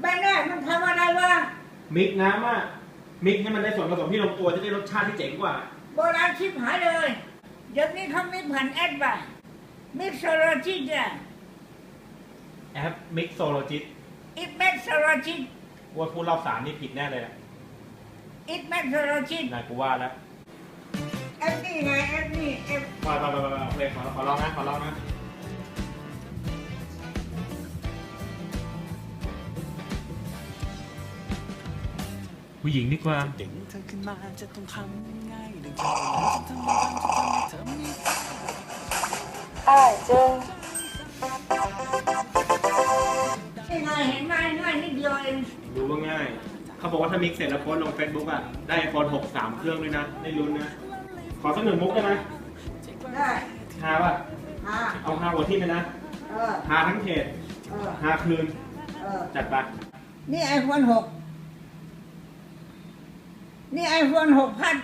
แบนแรกมันทำอะไรวะมิกน้ำอะมิกให้มันได้ส่วนผสมที่ลงตัวจะได้รสชาติที่เจ๋งกว่า โบราณชิบหายเลย เดี๋ยวนี้เขามีผ่านแอดบ่ะมิกโซโลจิตอะแอปมิกโซโลจิตอิทแมกโซโลจิตว่าพูดรอบสามนี่ผิดแน่เลยนะอิทแมกโซโลจิตนายกูว่าแล้วแอปนี่ไงแอปนี่แอปไปไปไปไปโอเคขอขอลองนะขอลองนะ ผู้หญิงดีกว่าดึงเธอขึ้นมาจะต้องทำง่ายดึงเธอแล้วจะทำให้ทำจะทำให้เธอมีนี่ไงเห็นไหมง่ายนิดเดียวเองรู้ว่าง่าย เขาบอกว่าถ้ามิกเสร็จแล้วโพสลงเฟซบุ๊กอะ ได้ไอโฟน6 3เครื่องด้วยนะ ได้ลุ้นนะ ขอสักหนึ่งมุกได้ไหมได้ฮาป่ะอ่าเอาฮาหัวทิ่มเลยนะเออฮาทั้งเขตเออฮาคืนเออจัดไปนี่ไอโฟนหก นี่ไอโฟนหกพัน